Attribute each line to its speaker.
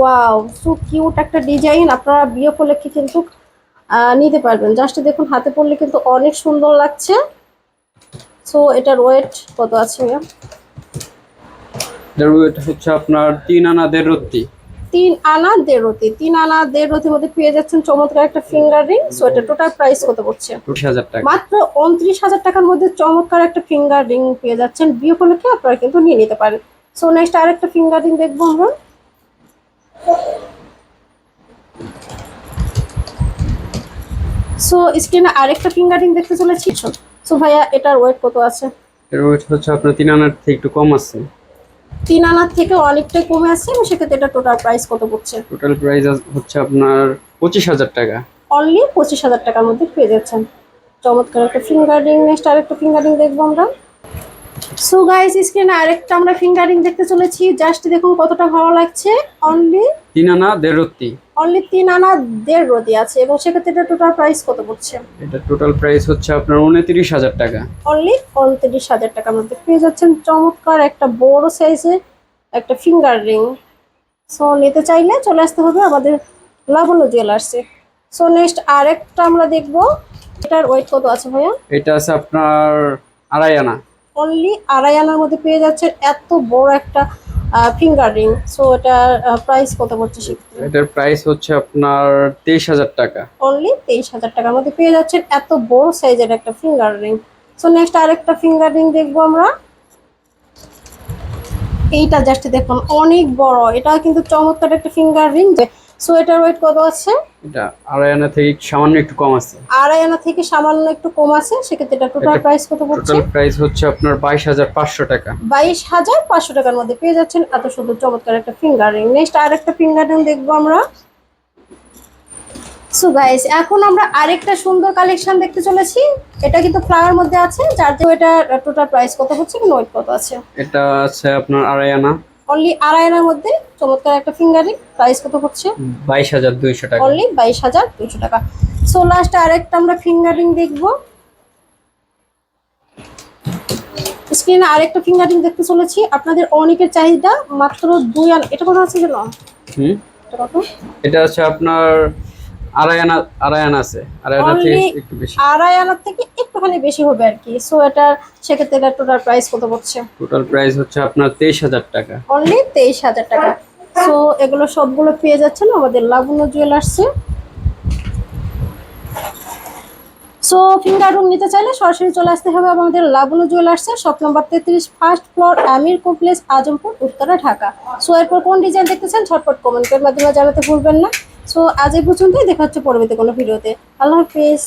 Speaker 1: Wow so cute একটা design আপনারা বিয়ে উপলক্ষে কিন্তু নিতে পারবেন। জাস্ট দেখুন হাতে পরলে কিন্তু অনেক সুন্দর লাগছে। সো এটার ওয়েট কত আছে?
Speaker 2: এটার ওয়েট হচ্ছে আপনার তিন আনা দেড় রত্তি।
Speaker 1: তিন আনা দেড় রতি তিন আনা দেড় রতির মধ্যে পেয়ে যাচ্ছেন চমৎকার একটা ফিঙ্গার রিং সো এটা টোটাল প্রাইস কত পড়ছে? মাত্র উনত্রিশ হাজার টাকার মধ্যে চমৎকার একটা ফিঙ্গার রিং পেয়ে যাচ্ছেন। বিয়ে উপলক্ষে আপনারা কিন্তু নিয়ে নিতে পারেন। সো নেক্সট আরেকটা ফিঙ্গার রিং দেখব আমরা। সো স্ক্রিনে আরেকটা ফিঙ্গার দেখতে চলেছি? সো ভাইয়া এটার ওয়েট কত আছে?
Speaker 2: এর ওয়েট হচ্ছে আপনার তিন আনার থেকে একটু কম আছে।
Speaker 1: তিন আনার থেকে অনেকটাই কমে আছে এবং সেক্ষেত্রে এটা টোটাল প্রাইস কত পড়ছে?
Speaker 2: টোটাল প্রাইস হচ্ছে আপনার পঁচিশ হাজার টাকা।
Speaker 1: অনলি পঁচিশ হাজার টাকার মধ্যে পেয়ে যাচ্ছেন। চমৎকার একটা ফিঙ্গার নেক্সট আরেকটা ফিঙ্গার দেখব আমরা। সো গাইস স্ক্রিনে আরেকটা আমরা ফিঙ্গার রিং দেখতে চলেছি। জাস্ট দেখুন কতটা ভালো লাগছে। অনলি
Speaker 2: তিন আনা দেড় রত্তি
Speaker 1: অনলি তিন আনা দেড় রতি আছে এবং সেক্ষেত্রে এটা টোটাল প্রাইস কত পড়ছে?
Speaker 2: এটা টোটাল প্রাইস হচ্ছে আপনার উনত্রিশ হাজার টাকা।
Speaker 1: অনলি উনত্রিশ হাজার টাকার মধ্যে পেয়ে যাচ্ছেন। চমৎকার একটা বড় সাইজের একটা ফিঙ্গার রিং সো নিতে চাইলে চলে আসতে হবে আমাদের লাবণ্য জুয়েলার্সে সো নেক্সট আরেকটা আমরা দেখব। এটার ওয়েট কত আছে ভাইয়া?
Speaker 2: এটা আছে আপনার আড়াই আনা।
Speaker 1: অনলি আড়াই আনার মধ্যে পেয়ে যাচ্ছেন এত বড় একটা ফিঙ্গার রিং সো এটার প্রাইস কত পড়ছে সেক্ষেত্রে?
Speaker 2: এটার প্রাইস হচ্ছে আপনার তেইশ হাজার টাকা।
Speaker 1: অনলি তেইশ হাজার টাকার মধ্যে পেয়ে যাচ্ছেন এত বড় সাইজের একটা ফিঙ্গার রিং সো নেক্সট আরেকটা ফিঙ্গার রিং দেখব আমরা। এইটা জাস্ট দেখুন অনেক বড়। এটা কিন্তু চমৎকার একটা ফিঙ্গার রিং সো এটার ওয়েট কত আছে?
Speaker 2: এটা আড়াই আনা থেকে সামান্য একটু কম আছে।
Speaker 1: আড়াই আনা থেকে সামান্য একটু কম আছে সেক্ষেত্রে এটা টোটাল প্রাইস কত পড়ছে?
Speaker 2: টোটাল প্রাইস হচ্ছে আপনার বাইশ হাজার পাঁচশো টাকা।
Speaker 1: বাইশ হাজার পাঁচশো টাকার মধ্যে পেয়ে যাচ্ছেন। এত সুন্দর চমৎকার একটা ফিঙ্গার রিং নেক্সট আরেকটা ফিঙ্গার রিং দেখব আমরা। সো গাইস এখন আমরা আরেকটা সুন্দর কালেকশন দেখতে চলেছি। এটা কিন্তু ফ্লাওয়ার মধ্যে আছে যার এটা টোটাল প্রাইস কত হচ্ছে ওয়েট কত আছে?
Speaker 2: এটা আছে আপনার আড়াই আনা।
Speaker 1: অনলি আড়াইয়ের মধ্যে চমৎকার একটা ফিঙ্গার প্রাইস কত হচ্ছে?
Speaker 2: বাইশ হাজার দুইশো টাকা।
Speaker 1: অনলি বাইশ হাজার দুশো টাকা। সো লাস্ট আরেকটা আমরা ফিঙ্গার দেখব। স্ক্রিনে আরেকটা ফিঙ্গার দেখতে চলেছি। আপনাদের অনেকের চাহিদা মাত্র দুই আনা এটা কত আছে যেন? এটা কত?
Speaker 2: এটা আছে আপনার আড়াই আনা আছে। আড়াই থেকে একটু বেশি।
Speaker 1: আড়াই থেকে একটুখানি বেশি হবে আর কি। সো এটার সেক্ষেত্রে এটার টোটাল প্রাইস কত পড়ছে?
Speaker 2: টোটাল প্রাইস হচ্ছে আপনার তেইশ হাজার টাকা।
Speaker 1: অনলি তেইশ হাজার টাকা। সো এগুলো সবগুলো পেয়ে যাচ্ছেন আমাদের লাবণ্য জুয়েলার্সে সো ফিঙ্গার রুম নিতে চাইলে সরাসরি চলে আসতে হবে আমাদের লাবণ্য জুয়েলার্সে শপ নম্বর তেত্রিশ first floor Amir complex Azampur Uttara Dhaka. So এরপর কোন ডিজাইন দেখতে চান ঝটপট কমেন্টের মাধ্যমে জানাতে ভুলবেন না। সো আজ এই পর্যন্তই। দেখা হচ্ছে পরবর্তী কোনো ভিডিওতে। আল্লাহ হাফিজ।